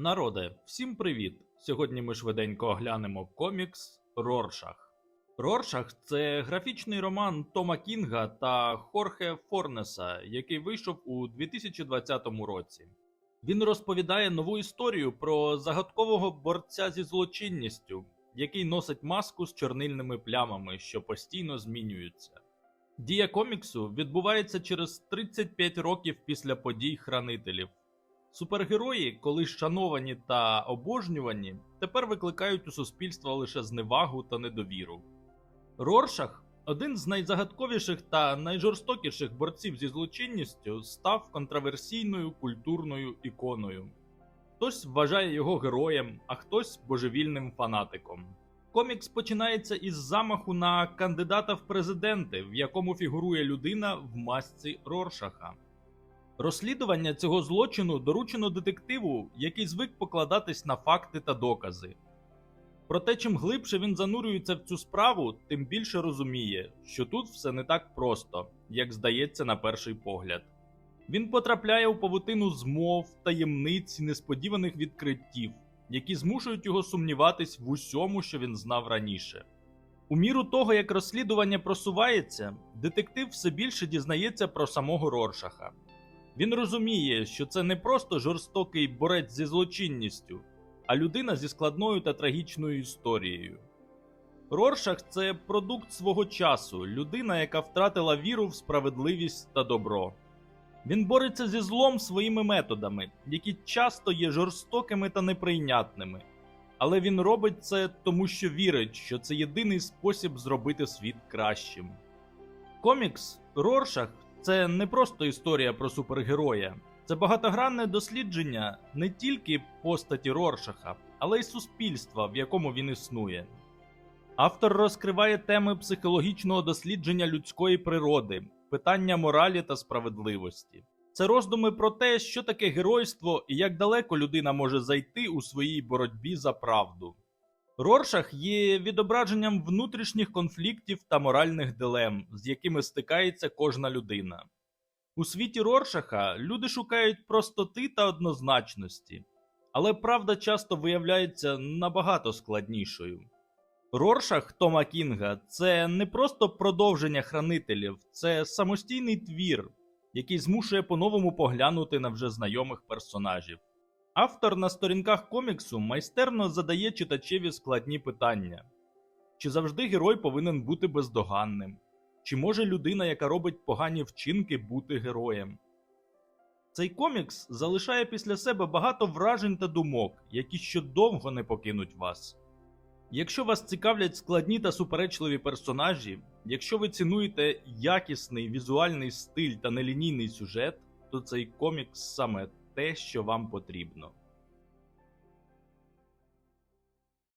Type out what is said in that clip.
Народе, всім привіт! Сьогодні ми швиденько оглянемо комікс Роршах. Роршах це графічний роман Тома Кінга та Хорхе Форнеса, який вийшов у 2020 році. Він розповідає нову історію про загадкового борця зі злочинністю, який носить маску з чорнильними плямами, що постійно змінюються. Дія коміксу відбувається через 35 років після подій хранителів. Супергерої, коли шановані та обожнювані, тепер викликають у суспільства лише зневагу та недовіру. Роршах, один з найзагадковіших та найжорстокіших борців зі злочинністю, став контроверсійною культурною іконою. Хтось вважає його героєм, а хтось божевільним фанатиком. Комікс починається із замаху на кандидата в президенти, в якому фігурує людина в масці Роршаха. Розслідування цього злочину доручено детективу, який звик покладатись на факти та докази. Проте, чим глибше він занурюється в цю справу, тим більше розуміє, що тут все не так просто, як здається на перший погляд. Він потрапляє у павутину змов, таємниць і несподіваних відкриттів, які змушують його сумніватись в усьому, що він знав раніше. У міру того, як розслідування просувається, детектив все більше дізнається про самого Роршаха. Він розуміє, що це не просто жорстокий борець зі злочинністю, а людина зі складною та трагічною історією. Роршах це продукт свого часу, людина, яка втратила віру в справедливість та добро. Він бореться зі злом своїми методами, які часто є жорстокими та неприйнятними. Але він робить це тому, що вірить, що це єдиний спосіб зробити світ кращим. Комікс Роршах це не просто історія про супергероя, це багатогранне дослідження не тільки постаті Роршаха, але й суспільства, в якому він існує. Автор розкриває теми психологічного дослідження людської природи, питання моралі та справедливості. Це роздуми про те, що таке геройство і як далеко людина може зайти у своїй боротьбі за правду. Роршах є відображенням внутрішніх конфліктів та моральних дилем, з якими стикається кожна людина. У світі Роршаха люди шукають простоти та однозначності, але правда часто виявляється набагато складнішою. Роршах Тома Кінга це не просто продовження хранителів, це самостійний твір, який змушує по-новому поглянути на вже знайомих персонажів. Автор на сторінках коміксу майстерно задає читачеві складні питання: чи завжди герой повинен бути бездоганним? Чи може людина, яка робить погані вчинки, бути героєм? Цей комікс залишає після себе багато вражень та думок, які ще довго не покинуть вас. Якщо вас цікавлять складні та суперечливі персонажі, якщо ви цінуєте якісний візуальний стиль та нелінійний сюжет, то цей комікс саме те, що вам потрібно.